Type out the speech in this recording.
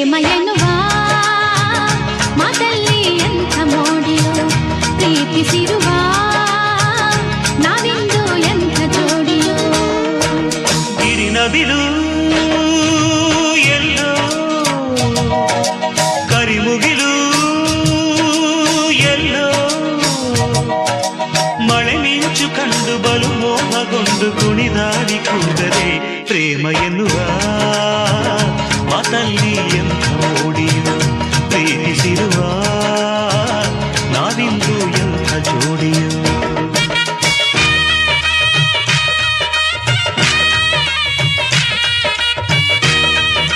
ప్రేమయనువా మా తల్లి ఎంత మోడిలో ప్రీతి సిరువా? నా విందు ఎంత జోడిలో? గిరినదిలు ఎల్లో కరిముగిలు ఎల్లో. మಳೆ మించు కండు బలు మోహగొండు ప్రేమ ఎన్నువా మా తల్లి സ്നേഹചൂടിയും